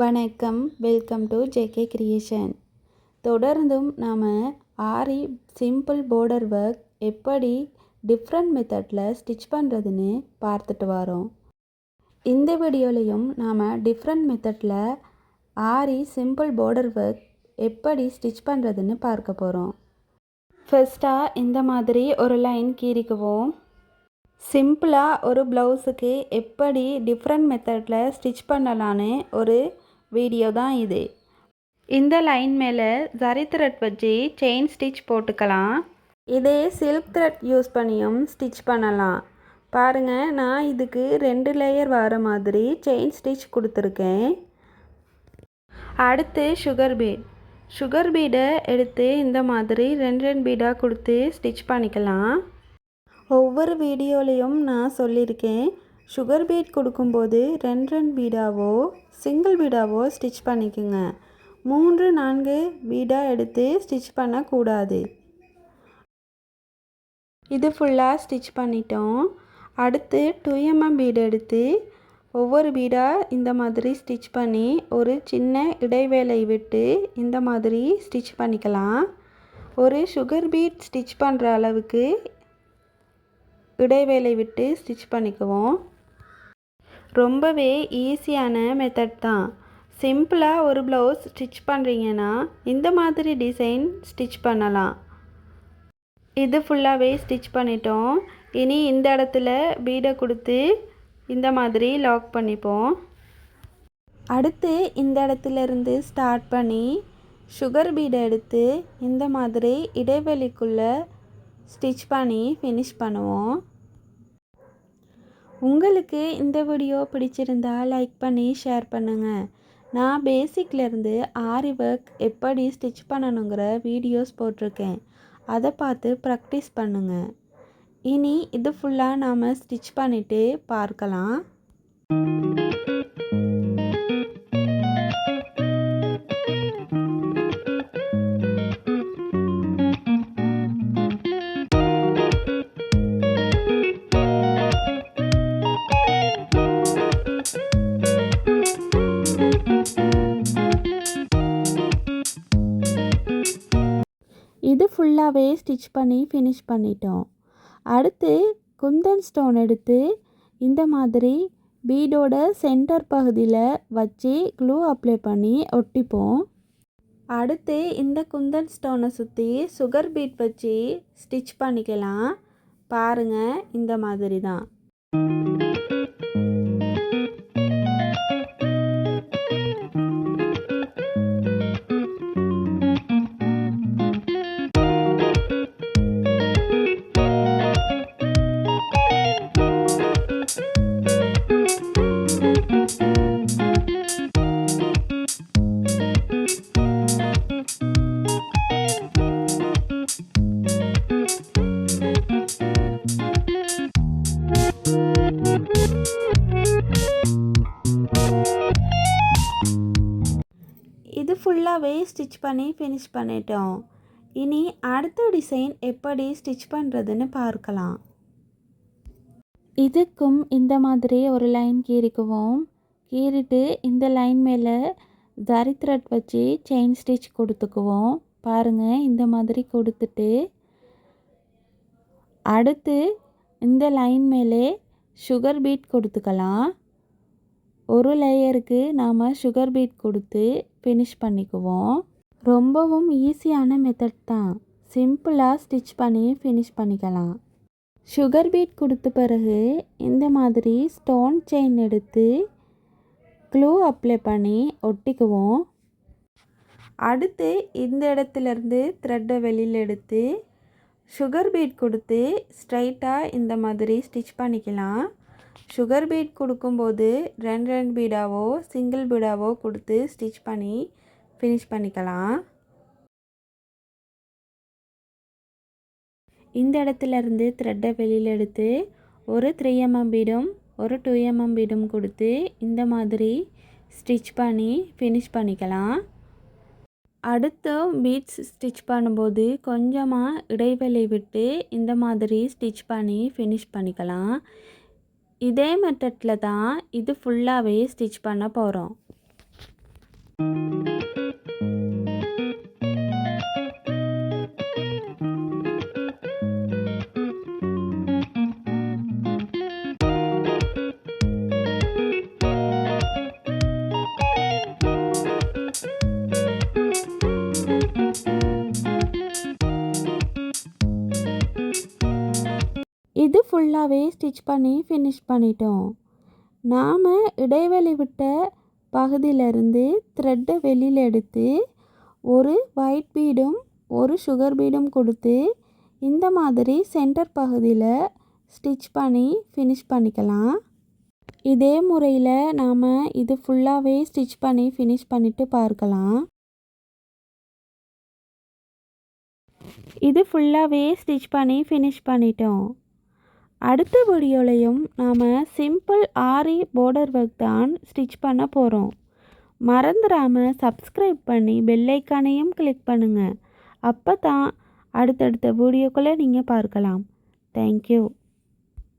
வணக்கம். Welcome to JK creation. தொடர்ந்தும் நாம் ஆரி சிம்பிள் போர்டர் ஒர்க் எப்படி டிஃப்ரெண்ட் மெத்தடில் ஸ்டிச் பண்ணுறதுன்னு பார்த்துட்டு வரோம். இந்த வீடியோலையும் நாம் டிஃப்ரெண்ட் மெத்தடில் ஆரி சிம்பிள் போர்டர் ஒர்க் எப்படி ஸ்டிச் பண்ணுறதுன்னு பார்க்க போகிறோம் ஃபர்ஸ்ட்டாக இந்த மாதிரி ஒரு லைன் கீறிக்குவோம். சிம்பிளாக ஒரு ப்ளவுஸுக்கு எப்படி டிஃப்ரெண்ட் மெத்தடில் ஸ்டிச் பண்ணலான்னு ஒரு வீடியோ தான் இது. இந்த லைன் மேலே ஜரி த்ரெட் வச்சு செயின் ஸ்டிச் போட்டுக்கலாம். இதே சில்க் த்ரெட் யூஸ் பண்ணியும் ஸ்டிச் பண்ணலாம். பாருங்கள் நான் இதுக்கு ரெண்டு லேயர் வர மாதிரி செயின் ஸ்டிச் கொடுத்துருக்கேன். அடுத்து சுகர் பீட் சுகர் பீடை எடுத்து இந்த மாதிரி ரெண்டு ரெண்டு பீடாக கொடுத்து ஸ்டிச் பண்ணிக்கலாம். ஒவ்வொரு வீடியோலையும் நான் சொல்லியிருக்கேன். சுகர் பீட் கொடுக்கும்போது ரெண்டு ரெண்டு பீடாவோ சிங்கிள் பீடாவோ ஸ்டிச் பண்ணிக்கோங்க. மூன்று நான்கு பீடாக எடுத்து ஸ்டிச் பண்ணக்கூடாது. இது ஃபுல்லாக ஸ்டிச் பண்ணிட்டோம். அடுத்து டூ எம்எம் பீடு எடுத்து ஒவ்வொரு பீடாக இந்த மாதிரி ஸ்டிச் பண்ணி ஒரு சின்ன இடைவேளை விட்டு இந்த மாதிரி ஸ்டிச் பண்ணிக்கலாம். ஒரு சுகர் பீட் ஸ்டிச் பண்ணுற அளவுக்கு இடைவேளை விட்டு ஸ்டிச் பண்ணிக்குவோம். ரொம்பவே ஈஸியான மெத்தட் தான். சிம்பிளாக ஒரு ப்ளவுஸ் ஸ்டிச் பண்ணுறீங்கன்னா இந்த மாதிரி டிசைன் ஸ்டிச் பண்ணலாம். இது ஃபுல்லாகவே ஸ்டிச் பண்ணிட்டோம். இனி இந்த இடத்துல பீடை கொடுத்து இந்த மாதிரி லாக் பண்ணிப்போம். அடுத்து இந்த இடத்துல இருந்து ஸ்டார்ட் பண்ணி சுகர் பீடை எடுத்து இந்த மாதிரி இடைவெளிக்குள்ளே ஸ்டிச் பண்ணி ஃபினிஷ் பண்ணுவோம். உங்களுக்கு இந்த வீடியோ பிடிச்சிருந்தா லைக் பண்ணி ஷேர் பண்ணுங்கள் நான் பேசிக்லேருந்து ஆரி ஒர்க் எப்படி ஸ்டிச் பண்ணணுங்கிற வீடியோஸ் போட்டிருக்கேன். அதை பார்த்து ப்ராக்டிஸ் பண்ணுங்கள் இனி இது ஃபுல்லாக நாம் ஸ்டிச் பண்ணிவிட்டு பார்க்கலாம். இது ஸ்டிச் பண்ணி ஃபினிஷ் பண்ணிட்டோம். அடுத்து குந்தன் ஸ்டோன் எடுத்து இந்த மாதிரி பீடோட சென்டர் பகுதியில் வச்சு க்ளூ அப்ளை பண்ணி ஒட்டிப்போம். அடுத்து இந்த குந்தன் ஸ்டோனை சுற்றி சுகர் பீட் வச்சு ஸ்டிச் பண்ணிக்கலாம். பாருங்கள் இந்த மாதிரி தான் ஃபுல்லாகவே ஸ்டிச் பண்ணி ஃபினிஷ் பண்ணிட்டோம். இனி அடுத்த டிசைன் எப்படி ஸ்டிச் பண்ணுறதுன்னு பார்க்கலாம். இதுக்கும் இந்த மாதிரி ஒரு லைன் கீறிக்குவோம். கீறிட்டு இந்த லைன் மேலே ஜரி த்ரெட் வச்சு செயின் ஸ்டிச் கொடுத்துக்குவோம். பாருங்கள் இந்த மாதிரி கொடுத்துட்டு அடுத்து இந்த லைன் மேலே சுகர் பீட் கொடுத்துக்கலாம். ஒரு லேயருக்கு நாம் சுகர் பீட் கொடுத்து ஃபினிஷ் பண்ணிக்குவோம். ரொம்பவும் ஈஸியான மெத்தட் தான். சிம்பிளாக ஸ்டிச் பண்ணி ஃபினிஷ் பண்ணிக்கலாம். சுகர் பீட் கொடுத்த பிறகு இந்த மாதிரி ஸ்டோன் செயின் எடுத்து க்ளூ அப்ளை பண்ணி ஒட்டிக்குவோம். அடுத்து இந்த இடத்துலேருந்து த்ரெட்டை வெளியில் எடுத்து சுகர் பீட் கொடுத்து ஸ்ட்ரைட்டாக இந்த மாதிரி ஸ்டிச் பண்ணிக்கலாம். சுகர் பீட் கொடுக்கும்போது ரெண்டு ரெண்டு பீடாவோ சிங்கிள் பீடாவோ கொடுத்து ஸ்டிச் பண்ணி ஃபினிஷ் பண்ணிக்கலாம். இந்த இடத்துல இருந்து த்ரெட்டை வெளியில் எடுத்து ஒரு த்ரீ எம்எம் பீடும் ஒரு டூ எம்எம் பீடும் கொடுத்து இந்த மாதிரி ஸ்டிச் பண்ணி ஃபினிஷ் பண்ணிக்கலாம். அடுத்து பீட்ஸ் ஸ்டிச் பண்ணும்போது கொஞ்சமாக இடைவெளி விட்டு இந்த மாதிரி ஸ்டிச் பண்ணி ஃபினிஷ் பண்ணிக்கலாம். இதே மெத்தடில் தான் இது ஃபுல்லாகவே ஸ்டிச் பண்ண போகிறோம் இது ஃபுல்லாகவே ஸ்டிச் பண்ணி ஃபினிஷ் பண்ணிட்டோம். நாம் இடைவெளி விட்ட பகுதியிலேருந்து த்ரெட்டை வெளியில் எடுத்து ஒரு ஒயிட் பீடும் ஒரு சுகர் பீடும் கொடுத்து இந்த மாதிரி சென்டர் பகுதியில் ஸ்டிச் பண்ணி ஃபினிஷ் பண்ணிக்கலாம். இதே முறையில் நாம் இது ஃபுல்லாகவே ஸ்டிச் பண்ணி ஃபினிஷ் பண்ணிவிட்டு பார்க்கலாம். இது ஃபுல்லாகவே ஸ்டிச் பண்ணி ஃபினிஷ் பண்ணிட்டோம். அடுத்த வீடியோலையும் நாம் சிம்பிள் ஆரி போர்டர் ஒர்க் தான் ஸ்டிச் பண்ண போகிறோம் மறந்துடாமல் சப்ஸ்கிரைப் பண்ணி பெல்லைக்கானையும் கிளிக் பண்ணுங்கள் அப்போ தான் அடுத்தடுத்த வீடியோக்களை நீங்கள் பார்க்கலாம். தேங்க்யூ